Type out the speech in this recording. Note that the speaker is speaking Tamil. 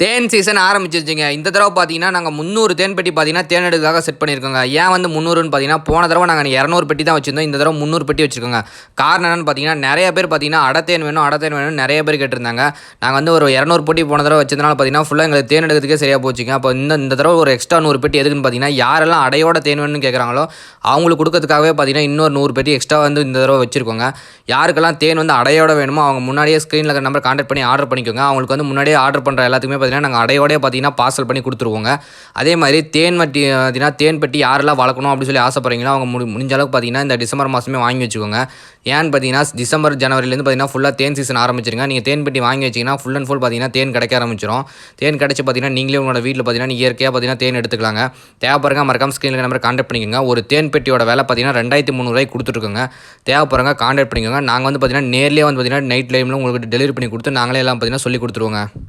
தேன் சீசன் ஆரம்பிச்சிருச்சுங்க. இந்த தடவை பார்த்தீங்கன்னா நாங்கள் முந்நூறு தேன் பெட்டி பார்த்தீங்கன்னா தேன் எடுக்காக செட் பண்ணியிருக்கோங்க. ஏன் வந்து முந்நூறுன்னு பார்த்தீங்கன்னா போன தடவை நாங்கள் இரநூறு பெட்டி தான் வச்சுருந்தோம். இந்த தடவை முந்நூறு பெட்டி வச்சுருக்கோங்க. காரணம் என்னன்னு பார்த்தீங்கன்னா நிறைய பேர் பார்த்தீங்கன்னா அடத்தேன் வேணும் அடத்தேன் வேணும் நிறைய பேர் கேட்டிருந்தாங்க. நாங்கள் வந்து ஒரு இரநூறு பெட்டி போன தடவை வச்சதுனால பார்த்தீங்கன்னா ஃபுல்லாக எங்களுக்கு தேன் எடுக்கிறதுக்கே சரியாக போச்சுங்க. அப்போ இந்த இந்த தடவை ஒரு எக்ஸ்ட்ரா நூறு பெட்டி எதுக்குன்னு பார்த்தீங்கன்னா யாரெல்லாம் அடையோட தேன் வேணும்னு கேட்குறாங்களோ அவங்களுக்கு கொடுக்கறதுக்காகவே பார்த்தீங்கன்னா இன்னொரு நூறு பெட்டி எக்ஸ்ட்ரா வந்து இந்த தடவை வச்சுருக்கோங்க. யாருக்கெல்லாம் தேன் வந்து அடையோட வேணுமோ அவங்க முன்னாடியே ஸ்க்ரீனில் இருக்கிற நம்பர் கான்டாக்ட் பண்ணி ஆர்டர் பண்ணிக்கோங்க. அவங்களுக்கு வந்து முன்னாடியே ஆர்டர் பண்ணுற எல்லாத்துக்குமே பார்த்தீங்கன்னா நாங்கள் அடையோடய பார்த்தீங்கன்னா பார்சல் பண்ணி கொடுத்துருவோங்க. அதே மாதிரி தேன் வட்டி பார்த்தீங்கன்னா தேன் பெட்டி யாரெல்லாம் வளர்க்கணும் அப்படின்னு சொல்லி ஆசைப்படுறீங்களோ அவங்க முடி முடிஞ்ச அளவுக்கு பார்த்தீங்கன்னா இந்த டிசம்பர் மாதமே வாங்கி வச்சுக்கோங்க. ஏன்னு பார்த்தீங்கன்னா டிசம்பர் ஜனவரிலேருந்து பார்த்தீங்கன்னா ஃபுல்லாக தேன் சீசன் ஆரம்பிச்சிருங்க. நீங்கள் தேன் பெட்டி வாங்கி வச்சிங்கன்னா ஃபுல் அண்ட் ஃபுல் பார்த்தீங்கன்னா தேன் கிடைக்க ஆரம்பிச்சிடும் தேன் கிடச்சி பார்த்தீங்கன்னா நீங்களே உங்களோட வீட்டில் பார்த்தீங்கன்னா இயற்கையாக பார்த்தீங்கன்னா தேன் எடுத்துக்கலாங்க. தேவைப்படுறங்க மறக்காம ஸ்க்ரீனில் நம்பர் கான்டாக்ட் பண்ணிக்கோங்க. ஒரு தேன் பெட்டியோட வேலை பார்த்தீங்கன்னா ரெண்டாயிரத்தி முந்நூறுவாய்க்கு கொடுத்துருக்கோங்க தேவைப்படுறங்க கான்டாக்ட் பண்ணிக்கோங்க. நாங்கள் வந்து பார்த்தீங்கன்னா நேர்லேயே வந்து பார்த்தீங்கன்னா நைட் டைமில் உங்களுக்கு டெலிவரி பண்ணி கொடுத்து நாங்களே எல்லாம் பார்த்தீங்கன்னா சொல்லி கொடுத்துருவோங்க.